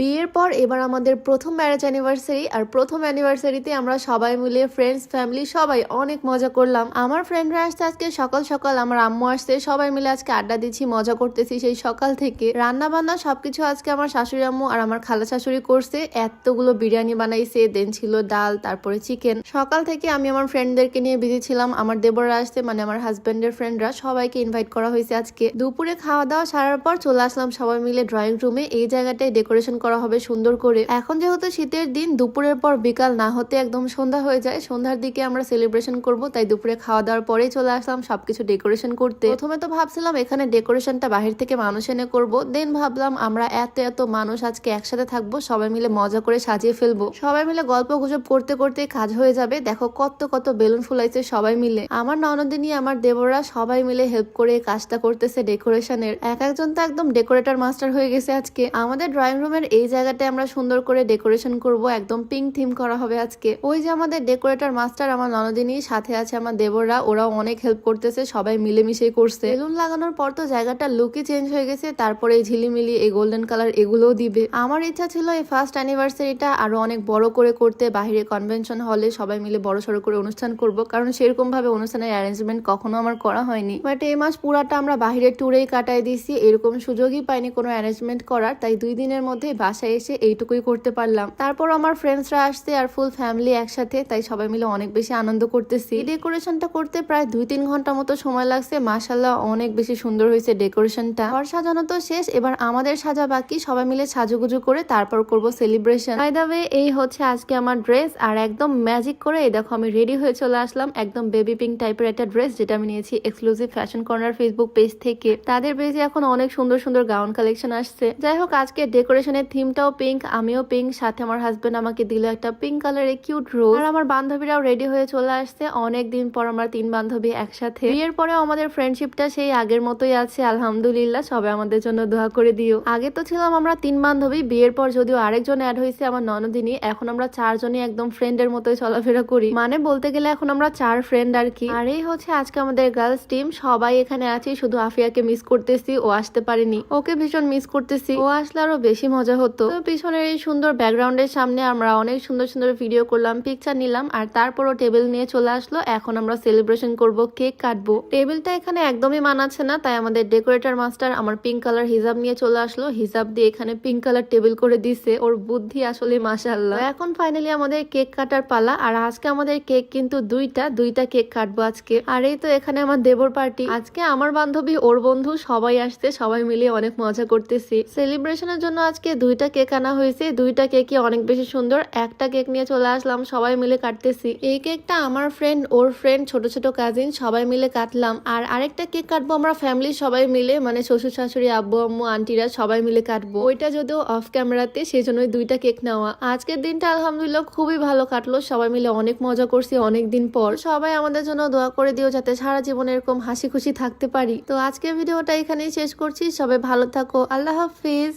বিয়ের পর এবার আমাদের প্রথম ম্যারেজ অ্যানিভার্সারি আর প্রথম অ্যানিভার্সারিতে আমরা সবাই মিলে ফ্রেন্ডস ফ্যামিলি সবাই অনেক মজা করলাম। আমার ফ্রেন্ডরা আসতে আজকে সকাল সকাল, আমার আম্মু আসছে, সবাই মিলে আজকে আড্ডা দিচ্ছি, মজা করতেছি সেই সকাল থেকে। রান্না বান্না সবকিছু আজকে আমার শাশুড়ি আম্মু আর আমার খালা শাশুড়ি করছে। এতগুলো বিরিয়ানি বানাইছে দেন ছিল ডাল, তারপরে চিকেন সকাল থেকে আমি আমার ফ্রেন্ডদেরকে নিয়ে বিজি ছিলাম। আমার দেবররা আসছে মানে আমার হাজব্যান্ডের ফ্রেন্ডরা সবাইকে ইনভাইট করা হয়েছে আজকে। দুপুরে খাওয়া দাওয়া সারার পর চলে আসলাম সবাই মিলে ড্রয়িং রুমে এই জায়গাটায় ডেকোরেশন করা হবে সুন্দর করে। এখন যেহেতু শীতের দিন, দুপুরের পর বিকাল না হতে একদম সন্ধ্যা হয়ে যায়। সন্ধ্যার দিকে আমরা সেলিব্রেশন করব, তাই দুপুরে খাওয়া দাওয়ার পরেই চলে আসলাম সবকিছু ডেকোরেশন করতে। প্রথমে তো ভাবছিলাম এখানে ডেকোরেশনটা বাহির থেকে মানুষ এনে করব দেন ভাবলাম আমরা এত এত মানুষ আজকে একসাথে থাকব, সবাই মিলে মজা করে সাজিয়ে ফেলব। সবাই মিলে গল্প গুজব করতে করতে কাজ হয়ে যাবে। দেখো কত কত বেলুন ফুলাইছে সবাই মিলে। আমার ননদিনী, আমার দেবরা সবাই মিলে হেল্প করে কাজটা করতেছে ডেকোরেশনের এক একজন তো একদম ডেকোরেটর মাস্টার হয়ে গেছে আজকে। আমাদের ড্রয়িং রুমের এই জায়গাটায় আমরা সুন্দর করে ডেকোরেশন করব, একদম পিঙ্ক থিম করা হবে আজকে। ওই যে আমাদের ডেকোরেটর মাস্টার আমার ননদিনী, সাথে আছে আমার দেবররা, ওরাও অনেক হেল্প করতেছে, সবাই মিলেমিশে করছে। বেলুন লাগানোর পর তো জায়গাটা লুকই চেঞ্জ হয়ে গেছে, তারপরে এই ঝিলিমিলি, এই গোল্ডেন কালার এগুলোও দিবে। আমার ইচ্ছা ছিল এই ফার্স্ট অ্যানিভার্সারিটা আরও অনেক বড় করে করতে, বাইরে কনভেনশন হলে সবাই মিলে বড় সড়ো করে অনুষ্ঠান করব, কারণ সেরকম ভাবে অনুষ্ঠানের অ্যারেঞ্জমেন্ট কখনো আমার করা হয়নি। বাট এই মাস পুরাটা আমরা বাইরে ট্যুরেই কাটাই দিছি এরকম সুযোগই পাইনি কোনো অ্যারেঞ্জমেন্ট করার, তাই দুই দিনের মধ্যে বাসায় এসে এইটুকুই করতে পারলাম। তারপর আমার ফ্রেন্ডসরা আসতে আর ফুল ফ্যামিলি একসাথে, তাই সবাই মিলে অনেক বেশি আনন্দ করতেছি। ডেকোরেশনটা করতে প্রায় দুই তিন ঘণ্টা মতো সময় লাগছে। মাসাল্লাহ অনেক বেশি সুন্দর হয়েছে ডেকোরেশনটা ঘর সাজানো তো শেষ, এবার আমাদের সাজা বাকি। সবাই মিলে সাজুগুজু করে তারপর করব সেলিব্রেশন বাই ওয়ে এই হচ্ছে আজকে আমার ড্রেস আর একদম ম্যাজিক করে, এই দেখো আমি রেডি হয়ে চলে আসলাম। একদম বেবি পিঙ্ক টাইপের একটা ড্রেস যেটা আমি নিয়েছি exclusive fashion corner Facebook page থেকে। তাদের পেজে এখন অনেক সুন্দর সুন্দর গাউন কালেকশন আসছে। যাই হোক, আজকে ডেকোরেশনের থিমটাও পিঙ্ক আমিও পিঙ্ক সাথে আমার হাজবেন্ড আমাকে দিল একটা পিঙ্ক কালারের কিউট রোজ আর আমার বান্ধবীরাও রেডি হয়ে চলে আসছে, অনেক দিন পর আমরা তিন বান্ধবী একসাথে। বিয়ের পরেও আমাদের ফ্রেন্ডশিপটা সেই আগের মতোই আছে, আলহামদুলিল্লাহ, সবাই আমাদের জন্য দোয়া করে দিও। আগে তো ছিলাম আমরা তিন বান্ধবী, বিয়ের পর যদিও আরেকজন অ্যাড হয়েছে আমার ননদিনী, এখন আমরা চারজনই একদম ফ্রেন্ডের মতোই চলাফেরা করি। মানে বলতে গেলে এখন আমরা চার ফ্রেন্ড আর কি। আর এই হচ্ছে আজকে আমাদের গার্লস টিম সবাই এখানে আছি, শুধু আফিয়াকে মিস করতেছি, ও আসতে পারেনি। ওকে ভীষণ মিস করতেছি। ও আসলে আরও বেশি মজা হতো। তো পিছনের এই সুন্দর ব্যাকগ্রাউন্ডের সামনে আমরা অনেক সুন্দর সুন্দর ভিডিও করলাম পিকচার নিলাম, আর তারপরও টেবিল নিয়ে চলে আসলো। এখন আমরা সেলিব্রেশন করব কেক কাটবো। টেবিলটা এখানে একদমই মানাচ্ছে না, তাই আমাদের ডেকোরেটর মাস্টার আমার পিঙ্ক কালার হিজাব নিয়ে চলে আসলো। হিজাব দিয়ে এখানে পিঙ্ক কালার টেবিল করে দিছে। ওর বুদ্ধি আসলে মাসাল্লাহ এখন ফাইনালি আমাদের কেক কাটার পালা, আর আজকে আমাদের কেক কিন্তু দুইটা দুইটা কেক কাটবো আজকে। আর এই তো এখানে আমার দেবর পার্টি আজকে আমার বান্ধবী, ওর বন্ধু, সবাই আসছে, সবাই মিলে অনেক মজা করতেছি। সেলিব্রেশনের জন্য আজকে দুইটা কেক আনা হয়েছে, দুইটা কেকই অনেক বেশি সুন্দর। একটা কেক নিয়ে চলে আসলাম, সবাই মিলে কাটতেছি। এই কেকটা আমার ফ্রেন্ড ওর ফ্রেন্ড ছোট ছোট কাজিন সবাই মিলে কাটলাম। আর আরেকটা কেক কাটবো আমরা ফ্যামিলি সবাই মিলে মানে শ্বশুর শাশুড়ি, আব্বু আম্মু, আন্টিরা সবাই মিলে কাটবো। ওইটা যদিও অফ ক্যামেরাতে সেই জন্যই দুইটা কেক নেওয়া। আজকের দিনটা আলহামদুলিল্লাহ খুবই ভালো কাটলো, সবাই মিলে অনেক মজা করছি অনেক দিন পর। সবাই আমাদের জন্য দোয়া করে দিও যাতে সারা জীবন এরকম হাসি খুশি থাকতে পারি। তো আজকের ভিডিওটা এখানেই শেষ করছি, সবাই ভালো থাকো, আল্লাহ হাফিজ।